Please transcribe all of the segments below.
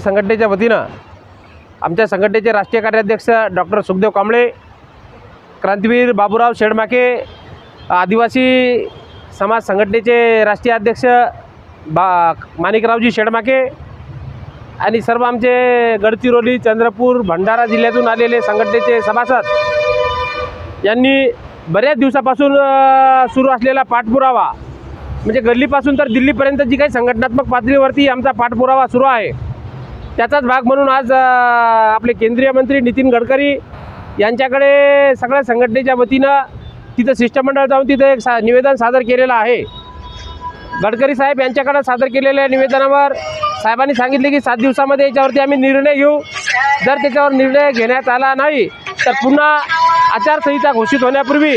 संघटनेच्या वतीनं आमच्या संघटनेचे राष्ट्रीय कार्याध्यक्ष डॉक्टर सुखदेव कांबळे क्रांतीवीर बाबूराव शेडमाके आदिवासी समाज संघटनेचे राष्ट्रीय अध्यक्ष बा माणिकरावजी शेडमाके आणि सर्व आमचे गडचिरोली चंद्रपूर भंडारा जिल्ह्यातून आलेले संघटनेचे सभासद यांनी बऱ्याच दिवसापासून सुरू असलेला पाठपुरावा म्हणजे गल्लीपासून तर दिल्लीपर्यंत जी काही संघटनात्मक पातळीवरती आमचा पाठपुरावा सुरू आहे त्याचाच भाग म्हणून आज आपले केंद्रीय मंत्री नितीन गडकरी यांच्याकडे सगळ्या संघटनेच्या वतीनं तिथं शिष्टमंडळ जाऊन तिथं एक सा निवेदन सादर केलेलं आहे. गडकरी साहेब यांच्याकडे सादर केलेल्या निवेदनावर साहेबांनी सांगितले की सात दिवसामध्ये याच्यावरती आम्ही निर्णय घेऊ. जर त्याच्यावर निर्णय घेण्यात आला नाही तर पुन्हा आचारसंहिता घोषित होण्यापूर्वी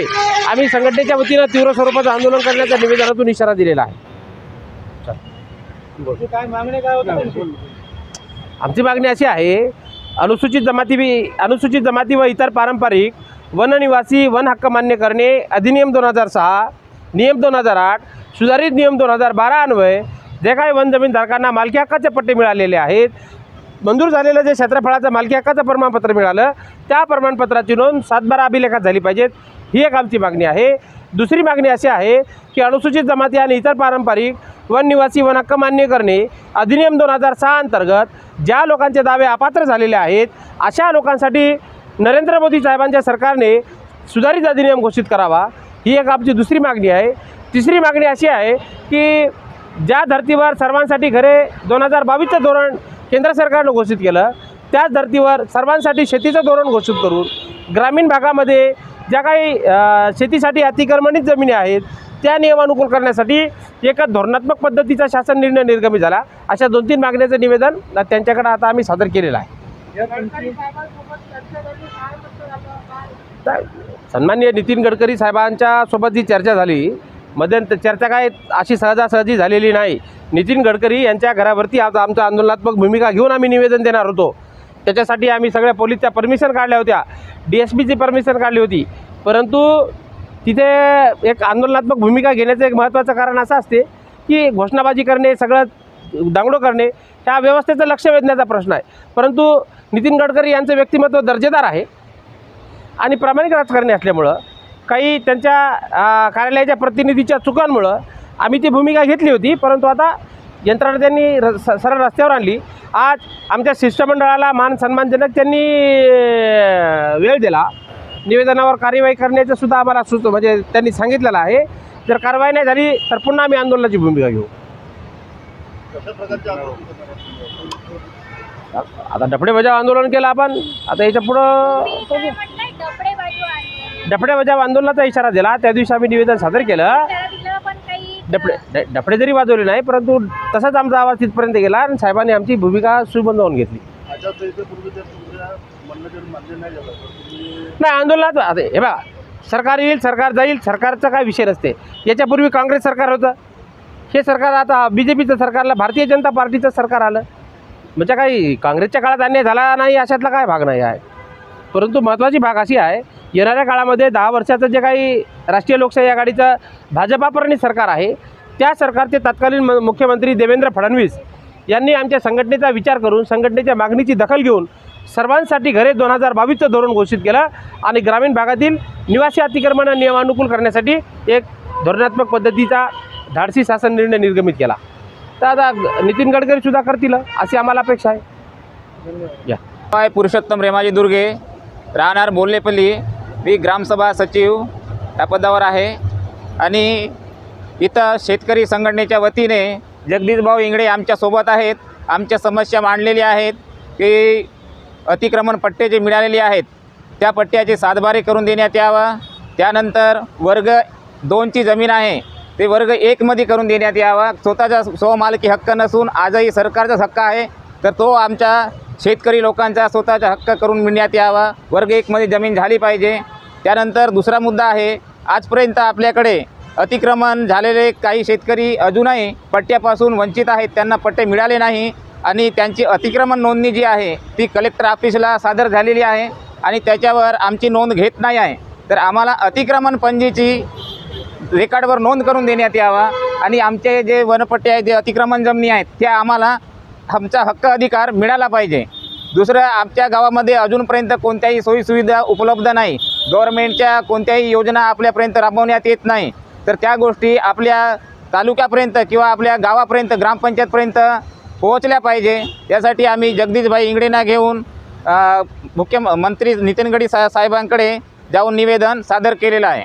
आम्ही संघटनेच्या वतीनं तीव्र स्वरूपाचं आंदोलन करण्याच्या निवेदनातून इशारा दिलेला आहे. काय मागणी काय होतं आमची मागणी अशी आहे अनुसूचित जमाती अनुसूचित जमाती व इतर पारंपरिक वननिवासी वन हक्क मान्य करणे अधिनियम दोन हजार सहा नियम दोन हजार आठ सुधारित नियम दोन हजार बारा अन्वय जे काही वन जमीनधारकांना मालकी हक्काचे पट्टे मिळालेले आहेत मंजूर झालेलं जे क्षेत्रफळाचं मालकी हक्काचं प्रमाणपत्र मिळालं त्या प्रमाणपत्राची नोंद सातबारा अभिलेखात झाली पाहिजेत. ही एक आमची मागणी आहे. दुसरी मागणी अशी आहे की अनुसूचित जमाती आणि इतर पारंपरिक वन निवासी वन हक्क मान्य करणे अधिनियम दोन हजार सहा अंतर्गत ज्या लोकांचे दावे अपात्र झालेले आहेत अशा लोकांसाठी नरेंद्र मोदी साहेबांच्या सरकारने सुधारित अधिनियम घोषित करावा. ही एक आमची दुसरी मागणी आहे. तिसरी मागणी अशी आहे की ज्या धर्तीवर सर्वांसाठी घरे दोन हजार बावीसचं धोरण केंद्र सरकारनं घोषित केलं त्याच धर्तीवर सर्वांसाठी शेतीचं धोरण घोषित करून ग्रामीण भागामध्ये ज्या काही शेतीसाठी अतिक्रमणित जमिनी आहेत त्या नियमानुकूल करण्यासाठी एका धोरणात्मक पद्धतीचा शासन निर्णय निर्गमित झाला. अशा दोन तीन मागण्याचं निवेदन त्यांच्याकडे आता आम्ही सादर केलेलं आहे. सन्माननीय नितीन गडकरी साहेबांच्या सोबत जी चर्चा झाली मध्यंतर चर्चा काय अशी सहजासहजी झालेली नाही. नितीन गडकरी यांच्या घरावरती आज आमचं आंदोलनात्मक भूमिका घेऊन आम्ही निवेदन देणार होतो. त्याच्यासाठी आम्ही सगळ्या पोलीसच्या परमिशन काढल्या होत्या. डी एस पीची परमिशन काढली होती. परंतु तिथे एक आंदोलनात्मक भूमिका घेण्याचं एक महत्त्वाचं कारण असं असते की घोषणाबाजी करणे सगळं दांगडो करणे ह्या व्यवस्थेचं लक्ष वेधण्याचा प्रश्न आहे. परंतु नितीन गडकरी यांचं व्यक्तिमत्व दर्जेदार आहे आणि प्रामाणिक राजकारणी असल्यामुळं काही त्यांच्या कार्यालयाच्या प्रतिनिधीच्या चुकांमुळं आम्ही ती भूमिका घेतली होती. परंतु आता यंत्रणा त्यांनी र स सरळ रस्त्यावर आणली. आज आमच्या शिष्टमंडळाला मान सन्मानजनक त्यांनी वेळ दिला. निवेदनावर कार्यवाही करण्याचं सुद्धा आम्हाला सुच म्हणजे त्यांनी सांगितलेलं आहे. जर कारवाई नाही झाली तर पुन्हा आम्ही आंदोलनाची भूमिका घेऊ. आता डफडे बजाव आंदोलन केलं आपण. आता याच्या पुढं डफडे बजाव आंदोलनाचा इशारा दिला. त्या दिवशी आम्ही निवेदन सादर केलं. डफडे डफडे जरी वाजवले नाही परंतु तसाच आमचा आवाज तिथपर्यंत गेला आणि साहेबांनी आमची भूमिका सुबंधवून घेतली. नाही आंदोलनात आता हे बघा सरकार येईल सरकार जाईल सरकारचा काय विषय नसते. याच्यापूर्वी काँग्रेस सरकार होतं. हे सरकार आता बी जे पीचं सरकारला भारतीय जनता पार्टीचं सरकार आलं. म्हणजे काही काँग्रेसच्या काळात अन्याय झाला नाही अशातला काय भाग नाही आहे. परंतु महत्त्वाची भाग अशी आहे येणाऱ्या काळामध्ये दहा वर्षाचं जे काही राष्ट्रीय लोकशाही आघाडीचं भाजपाप्रणित सरकार आहे त्या सरकारचे तत्कालीन म मुख्यमंत्री देवेंद्र फडणवीस यांनी आमच्या संघटनेचा विचार करून संघटनेच्या मागणीची दखल घेऊन सर्वांसाठी घरे दोन हजार बावीसचं धोरण घोषित केलं आणि ग्रामीण भागातील निवासी अतिक्रमण नियमानुकूल करण्यासाठी एक धोरणात्मक पद्धतीचा धाडसी शासन निर्णय निर्गमित केला. तर आता नितीन गडकरीसुद्धा करतील अशी आम्हाला अपेक्षा आहे. या. पुरुषोत्तम रेमाजी दुर्गे राहणार बोललेपल्ली मी ग्रामसभा सचिव या पदावर आहे. आणि इथं शेतकरी संघटनेच्या वतीने जगदीशभाऊ इंगडे आमच्यासोबत आहेत आमच्या समस्या मांडलेल्या आहेत की अतिक्रमण पट्टे जे मिळालेले आहेत त्या पट्ट्याचे सातबारे करून देण्यात यावं. त्यानंतर वर्ग दोनची जमीन आहे ते वर्ग एकमध्ये करून देण्यात यावा. स्वतःचा स्वमालकी हक्क नसून आजही सरकारचाच हक्क आहे तर तो आमच्या शेतकरी लोकांचा स्वतःचा हक्क करून मिळण्यात यावा. वर्ग एकमध्ये जमीन झाली पाहिजे. त्यानंतर दुसरा मुद्दा आहे आजपर्यंत आपल्याकडे अतिक्रमण झालेले काही शेतकरी अजूनही पट्ट्यापासून वंचित आहेत त्यांना पट्टे मिळाले नाही. आणि त्यांची अतिक्रमण नोंदणी जी आहे ती कलेक्टर ऑफिसला सादर झालेली आहे आणि त्याच्यावर आमची नोंद घेत नाही आहे. तर आम्हाला अतिक्रमण पंजीची रेकॉर्डवर नोंद करून देण्यात यावा आणि आमचे जे वनपट्टे आहेत जे अतिक्रमण जमिनी आहेत त्या आम्हाला आमचा हक्क अधिकार मिळाला पाहिजे. दुसरं आमच्या गावामध्ये अजूनपर्यंत कोणत्याही सोयीसुविधा उपलब्ध नाही. गव्हर्मेंटच्या कोणत्याही योजना आपल्यापर्यंत राबवण्यात येत नाही. तर त्या गोष्टी आपल्या तालुक्यापर्यंत किंवा आपल्या गावापर्यंत ग्रामपंचायतपर्यंत पोहोचल्या पाहिजे. त्यासाठी आम्ही जगदीशभाई इंगडेंना घेऊन मुख्यमंत्री नितीन गडी सा साहेबांकडे जाऊन निवेदन सादर केलेलं आहे.